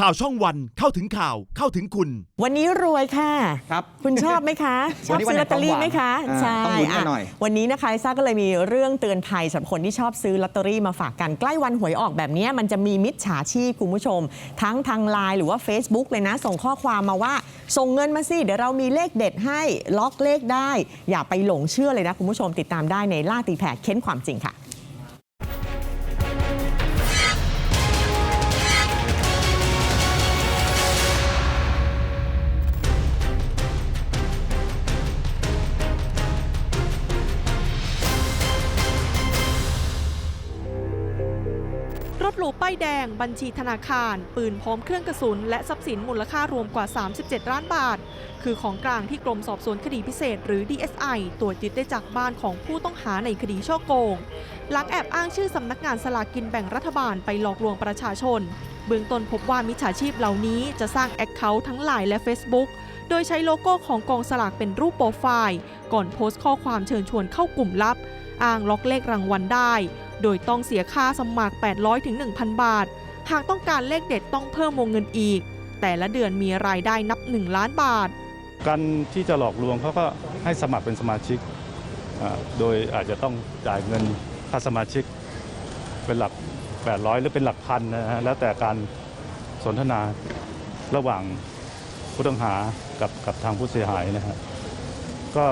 ข่าวช่องวันเข้าถึงข่าวเข้าถึงคุณ วันนี้รวยค่ะ ครับ คุณชอบไหมคะชอบวันนี้วันซื้อลอตเตอรี่ไหมคะอ่าใช่ต้องลุ้นกันอะหน่อยวันนี้นะคะลิซ่าก็เลยมีเรื่องเตือนภัยสำหรับคนที่ชอบซื้อลอตเตอรี่มาฝากกันใกล้วันหวยออกแบบนี้มันจะมีมิจฉาชีพคุณผู้ชม ทั้งทางไลน์หรือว่า Facebook เลยนะ ส่งข้อความมาว่า ส่งเงินมาสิเดี๋ยวเรามีเลขเด็ดให้ล็อกเลขได้ อย่าไปหลงเชื่อเลยนะคุณผู้ชมติดตามได้ในล่าตีแผ่เค้นความจริงค่ะ รถหรูป้ายแดง บัญชีธนาคาร ปืนพร้อมเครื่องกระสุน และทรัพย์สินมูลค่ารวมกว่า 37 ล้านบาท คือของกลางที่กรมสอบสวนคดีพิเศษ หรือ DSI ตรวจยึดได้จากบ้านของผู้ต้องหาในคดีช่อโกง หลังแอบอ้างชื่อสำนักงานสลากกินแบ่งรัฐบาลไปหลอกลวงประชาชน เบื้องต้นพบว่ามิจฉาชีพเหล่านี้จะสร้างแอคเคาท์ทั้ง Line และ Facebook โดยใช้โลโก้ของกองสลากเป็นรูปโปรไฟล์ ก่อนโพสต์ข้อความเชิญชวนเข้ากลุ่มลับ อ้างล็อกเลขรางวัลได้ โดยต้องเสียค่าสมัคร 800ถึง1,000 บาท หากต้องการเลขเด็ดต้องเพิ่มวงเงินอีก แต่ละเดือนมีรายได้นับ 1 ล้านบาท การที่จะหลอกลวงเขาก็ให้สมัครเป็นสมาชิก โดยอาจจะต้องจ่ายเงินค่าสมาชิก เป็นหลัก 800 หรือเป็นหลักพันนะฮะแล้วแต่การสนทนาระหว่างผู้ต้องหากับกับทางผู้เสียหายนะฮะก็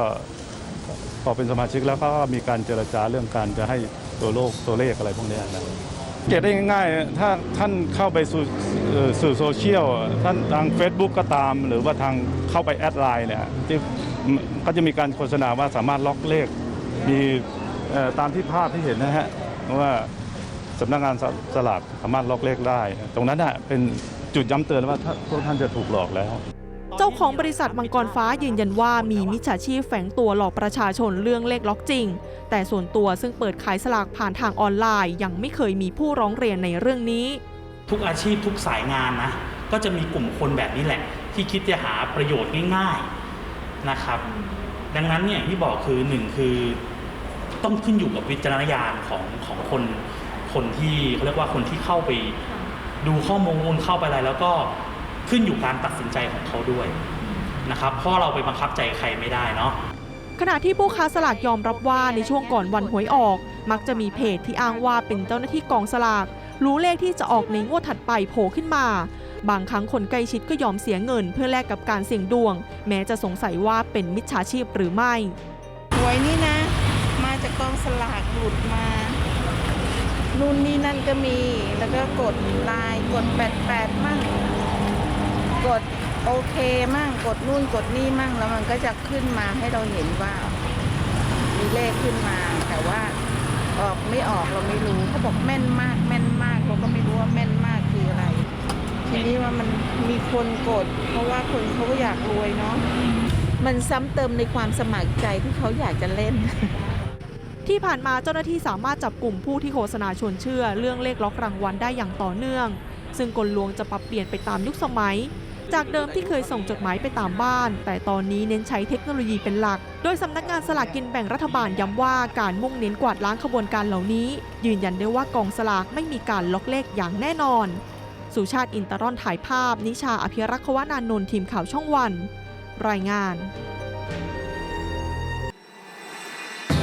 พอเป็นสมาชิกแล้วก็มีการเจรจาเรื่องการจะให้ตัวโลกตัวเลขอะไรพวกนี้นะเก็บได้ง่ายๆ ถ้าท่านเข้าไปสู่สื่อโซเชียลท่านทาง Facebook ก็ตาม หรือว่าทางเข้าไปแอดไลน์เนี่ยที่ก็จะมีการโฆษณาว่าสามารถล็อกเลข มีตามที่ภาพที่เห็นนะฮะว่าสำนักงานสสลากสามารถล็อกเลขได้ ตรงนั้นน่ะเป็นจุดย้ำเตือนว่าถ้าพวกท่านจะถูกหลอกแล้ว เจ้าของบริษัทมังกรฟ้ายืนยันว่ามีมิจฉาชีพแฝงตัวหลอกประชาชนเรื่องเลขล็อกจริง แต่ส่วนตัวซึ่งเปิดขายสลากผ่านทางออนไลน์ ยังไม่เคยมีผู้ร้องเรียนในเรื่องนี้ ทุกอาชีพทุกสายงานนะ ก็จะมีกลุ่มคนแบบนี้แหละ ที่คิดจะหาประโยชน์ง่ายๆนะครับ ดังนั้นเนี่ยที่บอกคือหนึ่งคือต้องขึ้นอยู่กับวิจารณญาณของของคนคนที่เขาเรียกว่าคนที่เข้าไปดูข้อมูลเข้าไปอะไรแล้วก็ ขึ้นอยู่การตัดสินใจของเขาด้วยนะครับเพราะเราไปบังคับใจใครไม่ได้เนาะขณะที่ผู้ค้าสลากยอมรับว่าในช่วงก่อนวันหวยออก มักจะมีเพจที่อ้างว่าเป็นเจ้าหน้าที่กองสลาก รู้เลขที่จะออกในงวดถัดไปโผล่ขึ้นมา บางครั้งคนใกล้ชิดก็ยอมเสียเงิน เพื่อแลกกับการเสี่ยงดวง แม้จะสงสัยว่าเป็นมิจฉาชีพหรือไม่หวยนี่นะ มาจากกองสลากหลุดมานู่นนี่นั่นก็มี แล้วก็กดไลน์กดแปดแปดมั่ง กดโอเคมั่งกดนู่นกดนี่มั่งแล้วมันก็จะขึ้นมาให้เราเห็นว่า มีเลขขึ้นมา แต่ว่าออกไม่ออกเราไม่รู้เขาบอกแม่นมากแม่นมากเราก็ไม่รู้ว่าแม่นมากคืออะไร ทีนี้ว่ามันมีคนกด เพราะว่าคนเขาก็อยากรวยเนาะมันซ้ำเติมในความสมัครใจที่เขาอยากจะเล่น ที่ผ่านมาเจ้าหน้าที่สามารถจับกลุ่มผู้ที่โฆษณาชวนเชื่อ เรื่องเลขล็อกรางวัลได้อย่างต่อเนื่อง ซึ่งกลลวงจะปรับเปลี่ยนไปตามยุคสมัย จากเดิมที่เคยส่งจดหมายไปตามบ้าน แต่ตอนนี้เน้นใช้เทคโนโลยีเป็นหลัก โดยสำนักงานสลากกินแบ่งรัฐบาลย้ำว่าการมุ่งเน้นกวาดล้างขบวนการเหล่านี้ ยืนยันได้ว่ากองสลากไม่มีการล็อกเลขอย่างแน่นอน สุชาติอินตรอนถ่ายภาพ นิชาอภิรักษ์วนานนท์ทีมข่าวช่องวัน รายงาน